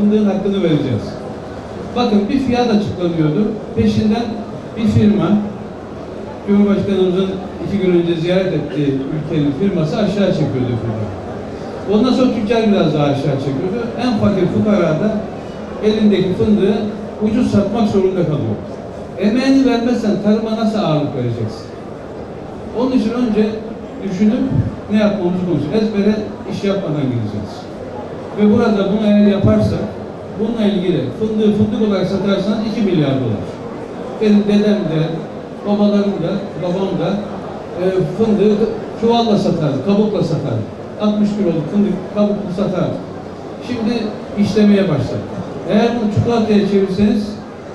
karşılığını vereceğiz. Bakın bir fiyat açıklanıyordu. Peşinden bir firma, Cumhurbaşkanımızın iki gün önce ziyaret ettiği ülkenin firması aşağı çekiyordu firma. Ondan sonra tüccar biraz daha aşağı çekiyordu. En fakir fukara da elindeki fındığı ucuz satmak zorunda kalıyor. Emeğini vermezsen tarıma nasıl ağırlık vereceksin? Onun için önce düşünüp ne yapmamızı konuşacağız. Ezbere iş yapmadan gideceğiz. Ve burada bunu eğer yaparsak, bununla ilgili fındığı fındık olarak satarsanız 2 milyar dolar. Benim dedem de, babalarım da, babam da e, fındığı çuvalla satardı, kabukla satardı. 60 kiloluk fındık kabuklu satardı. Şimdi işlemeye başladı. Eğer bunu çikolataya çevirseniz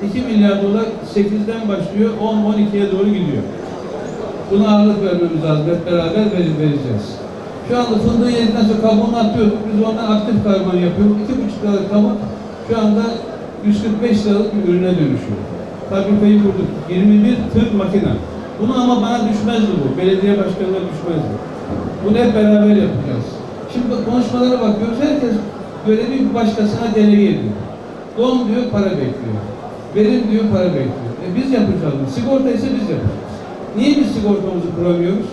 2 milyar dolar 8'den başlıyor, 10-12'ye doğru gidiyor. Buna ağırlık vermemiz lazım. Hep beraber vereceğiz. Şu anda fındığı yedikten sonra kabuğunu atıyorduk. Biz ondan aktif karbon yapıyoruz. 2,5 liralık kabuk şu anda 145 liralık bir ürüne dönüşüyor. Fabrikayı kurduk. 21 tır makine. Bunu ama bana düşmezdi bu. Belediye başkanına düşmezdi. Bunu hep beraber yapacağız. Şimdi konuşmalara bakıyoruz. Herkes görevi bir başkasına delege ediyor. Don diyor para bekliyor. Verim diyor para bekliyor. E biz yapacağız. Sigorta ise biz yapacağız. Niye biz sigortamızı kuramıyoruz?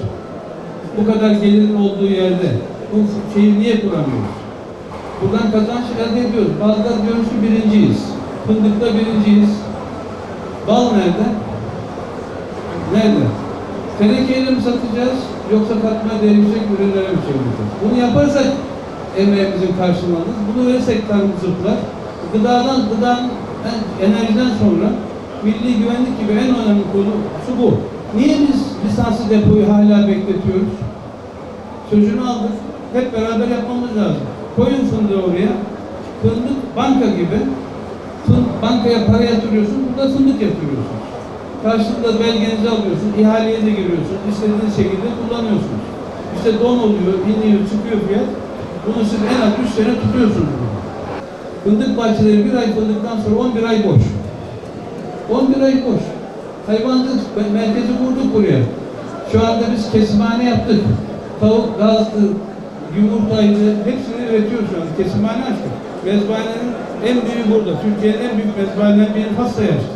Bu kadar gelirin olduğu yerde bu şeyi niye kuramıyoruz? Buradan kazanç elde ediyoruz. Bazıları diyoruz ki birinciyiz. Fındıkta birinciyiz. Bal nerede? Nerede? Tenekeyle mi satacağız? Yoksa katma değeri yüksek ürünlere mi çevireceğiz? Bunu yaparsak emeğimizin karşılığını, bunu verirsek tarım zıplar. Gıdadan, gıdan, enerjiden sonra milli güvenlik gibi en önemli konu şu bu. Niye biz lisanslı depoyu hala bekletiyoruz? Sözünü aldık. Hep beraber yapmamız lazım. Koyun fındığı oraya. Fındık banka gibi. Fın, bankaya para yatırıyorsun, burada fındık yatırıyorsun. Karşılığında belgenizi alıyorsun, ihaleye de giriyorsun, istediğiniz şekilde kullanıyorsunuz. İşte don oluyor, iniyor, çıkıyor fiyat. Bunu siz en az 3 sene tutuyorsunuz. Fındık bahçeleri bir ay fındıktan sonra 11 ay boş. 11 ay boş. Hayvancılık merkezi kurduk buraya. Şu anda biz kesimhane yaptık. Tavuk, gazdı, yumurtaydı, hepsini üretiyoruz şu an. Kesimhane açtık. Mezbahanenin en büyüğü burada. Türkiye'nin en büyük mezbahaneden biri Fas'ta açtık.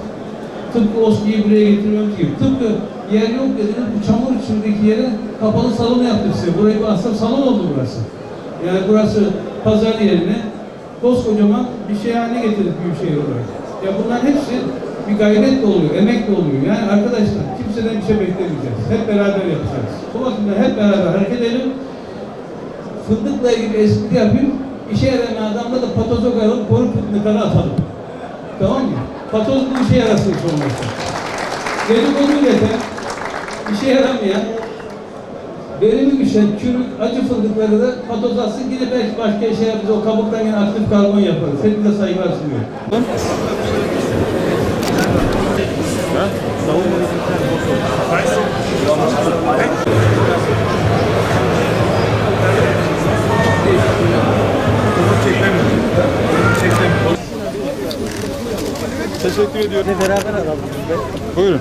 Tıpkı OSKİ'yi buraya getirmemiz gibi. Tıpkı yer yok dediniz, bu çamur içindeki yere kapalı salon yaptık size. Burayı aslında salon oldu burası. Yani burası pazar yerine koskocaman bir şey haline getirdik Büyükşehir olarak. Ya bunların hepsi bir gayret de oluyor, emek de oluyor. Yani arkadaşlar kimseden bir şey beklemeyeceğiz. Hep beraber yapacağız. Bu bakımdan hep beraber hareket edelim. Fındıkla ilgili espri yapayım. İşe yaramayan adamda da patoza koyalım, koru fındıkları atalım. Tamam mı? Patoz bu işe yarasın sonrası. Dedikodu yeter. İşe yaramayan, verimi düşen, çürük, acı fındıkları da patoz atsın. Yine belki başka işe yarar. Biz o kabuktan yine aktif karbon yaparız. Hepinize saygılar sunuyorum. Teşekkür ediyorum. Beraber alalım. Buyurun.